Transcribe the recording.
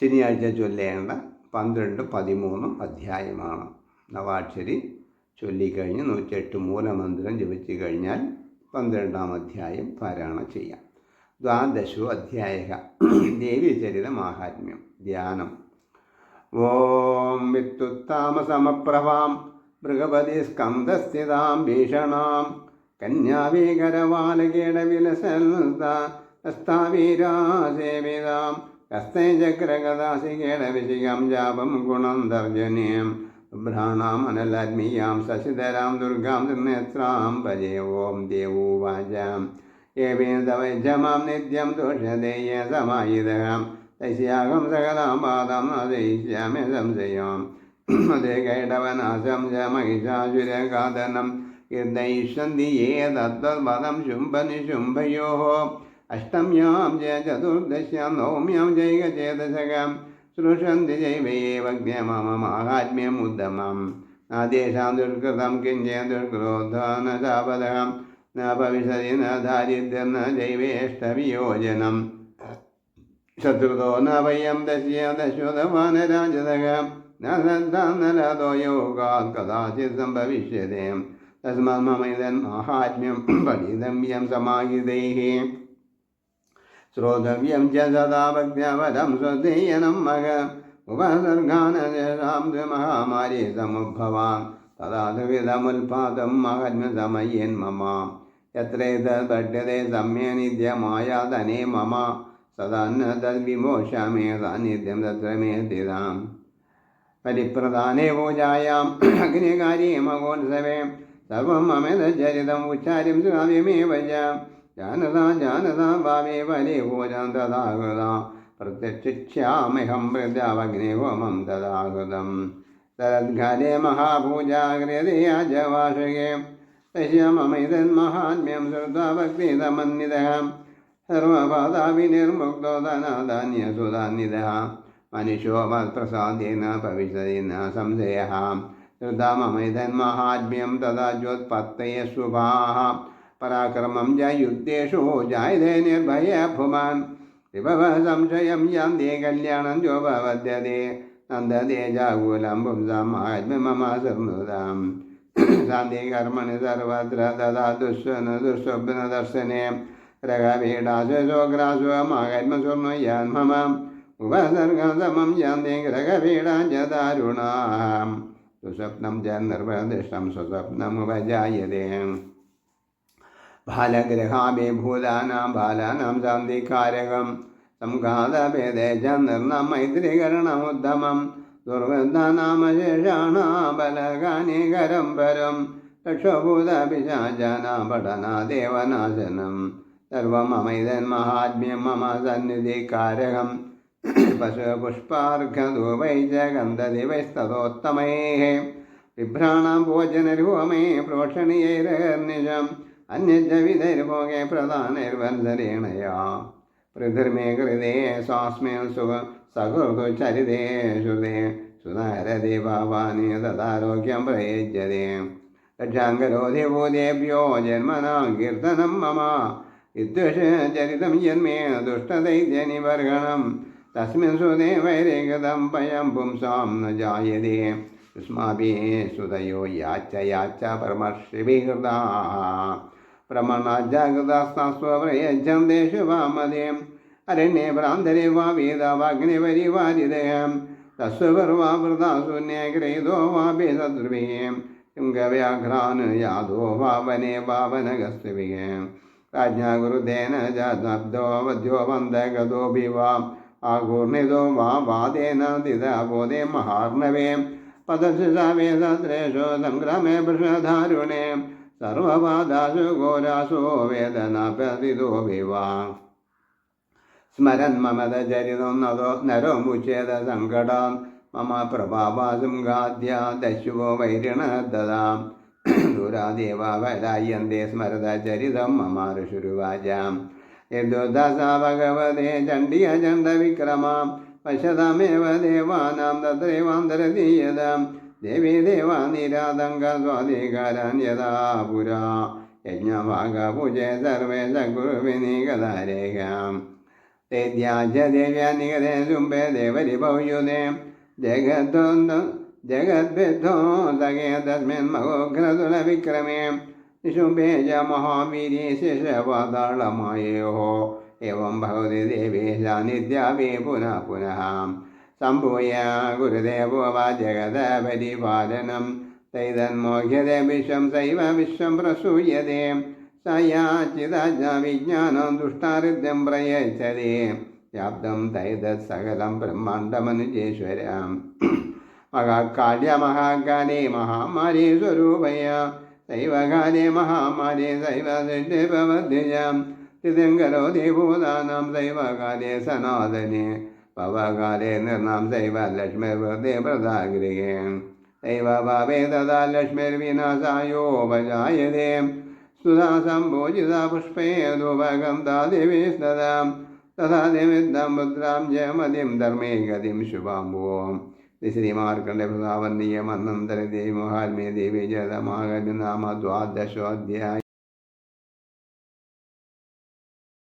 ശനിയാഴ്ച ചൊല്ലേണ്ട പന്ത്രണ്ട് പതിമൂന്നും അധ്യായമാണ്. നവാക്ഷരി ചൊല്ലിക്കഴിഞ്ഞ് നൂറ്റെട്ട് മൂലമന്ത്രം ജപിച്ചു കഴിഞ്ഞാൽ പന്ത്രണ്ടാം അധ്യായം പാരായണം ചെയ്യാം. ദ്വാദശോ അധ്യായ ദേവീചരിത മാഹാത്മ്യം. ധ്യാനം. ഓം വിത്തുത്താമസമപ്രഭാം മൃഗപതി സ്കന്ധസ്ഥിതാം ഭീഷണാം. കന്യാവീകരവാലകേടവിലസേവിതാം ഹസ്തേ ചക്രഗദാസികേടവിശികം ജാപം ഗുണം ദർജനീയം ഭ്രാണാം അനലാത്മീയാം ശശിധരാം ദുർഗാം ത്രിനേത്രാം ഭജേ ഓം ദേവോവാചാം ഏവേദവൈജമാം നിത്യം ദോഷദേയ സമായുധം തസ്യാഹം സകലാം പാദം നദയിഷ്യാമി സംശയം അതേ കൈടവനാശം ച മഹിഷാസുരഘാതനം കീർത്തയിഷ്യന്തി യേ തദ്വദ്പദം ശുംഭനിശുംഭയോ അഷ്ടമ്യാം ച ചതുർദശ്യാം നവമ്യാം ജൈകചേതസകം സൃഷന്തി ജൈവൈവജ്ഞ മമ മാഹാത്മ്യം ഉത്തമം നാദേശാം ദുഷ്കൃതം കിഞ്ചേ ദുഷ്കൃതോദ്ധാന ശാപദം ന न ന ദാരിദ്ര്യം ന ജൈവേഷ്ടവിയോജനം. ശത്രുതോ ന വയ്യം ദശ്യ ദശോധവാനരാജതകം ന ശ്രദ്ധാന്നലതോ कदाचित् കഥാചിത് സംഭവിഷ്യതേ. मम इदं ഇതൻ മാഹാത്മ്യം പഠിതവ്യം സമാഹിതൈः ശ്രോതവ്യം ച സദാ ഭക്ത്യവരം സ്വധേയനം മക. ഉപസർഗാനേഷാം മഹാമാരി സമുഭവാൻ തഥാ ദ്വിധമുൽപാദം മഹാത്മ്യസമയൻ മമ. യത്രേതത് പഠ്യത്തെ സമ്യനിത്യമായാതനേ മമ. സദാന്ന തദ്വിമോഷമേ സാന്നിധ്യം തത്ര മേ സ്ഥിതാം. പരിപ്രധാനേ പൂജായാം അഗ്നികാര്യേ മഹോത്സവേ സർവം അമിതചരിതം ഉച്ചാര്യം ശ്രാവ്യമേവ जानतां जानतां भावे वलिभूजां तदाहुतां प्रत्यक्षिक्ष्याम्यहं प्रत्यावग्निहोमं तदाहुतं तदद्घाले महापूजाग्र्यते याजवासुके तस्य ममैतन्महात्म्यं श्रुत्वा भक्तितमन्वितः सर्वपादाविनिर्मुक्तो धनाधान्यसुधान्वितः मनुष्यो मत्प्रसादेन भविष्यति न संशयः श्रुता ममैतन्महात्म्यं तदा ज्योत्पत्तयः शुभाः പരാക്രമം ജ യുദ്ധേഷു ജായതേ നിർഭയ ഭുമാൻ. വിഭവ സംശയം യാന്തി കല്യാണം ജോപവദ്യതേ നന്ദതേ ജാകൂലം പുംസാം ആത്മമമാസർന്നുതാം ശാന്തി കർമ്മണി സർവത്ര തഥാ ദുസ്വന ദുസ്വപ്ന ദർശനേ. ഗ്രഹപീഡാശോഗ്രാസുമാകന്മസ്വർണയാൻ മമ ഉപസർഗസമം യാന്തി ഗ്രഹപീഡാചതാരുണാം സുസ്വപ്നം ജ നിർവദിഷ്ടം സ്വസ്വപ്നമുപജായതേ ബാലഗ്രഹാഭിഭൂതാനാം ബാലാനാം ശാന്തികാരകം. സംഘാതഭേദേ ച നിർണം മൈത്രീകരണമുത്തമം ദുർവൃദ്ധാനാമശേഷാണാബലകാനികരം പരം. രക്ഷഭൂതപിശാചാനാ പഠനാദേവനാശനം സർവമൈതൻ മഹാത്മ്യം മമ സന്നിധികാരകം. പശുപുഷ്പാർഘധൂപൈ ച ഗന്ധദിവൈസ്തതോത്തമൈः വിഭ്രാണം ഭോജനരൂപമേ പ്രോഷണീയൈരഹർനിശം അന്യജ വിധൈർഭോഗേ പ്രധാനൈർവത്സരേണയാ പൃഥിർമേ കൃതേ സ്വാസ്മേ സുഖ സകൃതു ചരിതേ ശ്രുതേ. സുതാരതി ഭാവാനി തദാരോഗ്യം പ്രയജ്യതേ. രക്ഷാങ്കരോധി ഭൂതേഭ്യോ ജന്മനാ കീർത്തനം മമ. വിദ്വേഷചരിതം ജന്മേ ദുഷ്ടദൈത്യനിവർഗണം. തസ്മിൻ സുതേ വൈരേകതം പയം പുംസാം ന ജായതേ. युष्माभिः सुतयो याच याच परमश्रीभिहृदाः प्रमणाजागृतास्तास्वप्रयच्छं देशु वामदे। अरण्ये भ्रान्तरे वा वेदवाग्निवरि वारिदयं तस्वपर्वावृतासुन्ये क्रेदो वापि शत्रुभिः शृङ्गव्याघ्रानुयादो वावने वावनगस्त्रिभिः राज्ञा गुरुदेन जाब्दो वध्यो वन्दगतोऽपि वा आगूर्णितो वा वादेन दिदाबोधे महार्णवे। സദ്രേഷോ സംഗ്രമേ വൃഷധാരുണേ സർവപാദാസു ഘോരാസോ വേദനാപതിതോ വിവാ സ്മരൻ മമത ചരിതം നദോ നരോ മുച്ചേത സങ്കടം. മമ പ്രഭാവാസും ഗാദ്യ ദശുവോ വൈരിണ ദദാം ദുരാദേവ വരായന്തേ സ്മരത ചരിതം മമ ഋഷുരുവാചാം. യദുദാസ ഭഗവതേ ചണ്ഡിയ ചണ്ഡ വിക്രമാം. पश्यतामेव देवानां तत्रैवान्तरदीयतां देवी देवा निरातङ्कस्वाधिकारान् यदा पुरा यज्ञभागपूजे सर्वे स गुरुविनिगदारेकाम् ते ध्याज देव्यानिगदे शुम्भे देवरिभौयुदे जगद्वन्द जगद्भिद्धो सगे तस्मिन् महोघ्रतुलविक्रमे शुम्भे च महावीरी शिशवदळमयोः एवं भवति देवेशा नित्यापि पुनः पुनः सम्भूय गुरुदेवो वा जगदपरिपालनं तैतन्मोह्यते विश्वं सैव विश्वं प्रसूयते स याचिदज्ञा विज्ञानं दुष्टारिद्यं प्रयच्छति व्याप्तं तैतत् सकलं ब्रह्माण्डमनुजेश्वरम् महाकाल्य महाकाले महामारी स्वरूपय सैवकाले महामारी सैव സ്ഥിതിം കരോതി ഭൂതാനാം ദൈവകാലേ സനാതനെ. ഭവകാലേ നിർണാം ദൈവ ലക്ഷ്മീർദേവ്രതാഗ്രഹേ ദൈവഭാവേ തഥാ ലക്ഷ്മിർവിനാശായോപജായതേ സുധാ സംഭോജിത പുഷ്പേതുപഗന്ധാദിവി സ്നതാം തഥാ നിമിദ്ധം പുത്രാം ജയമതിം ധർമ്മേ ഗതിം ശുഭാംബുവോം ശ്രീമാർക്കണ്ഡ പ്രതാപന്നീയം അനന്തര ദേവി മഹാത്മ്യ ദേവി ജതമാകനാമ ദ്വാദശോധ്യായ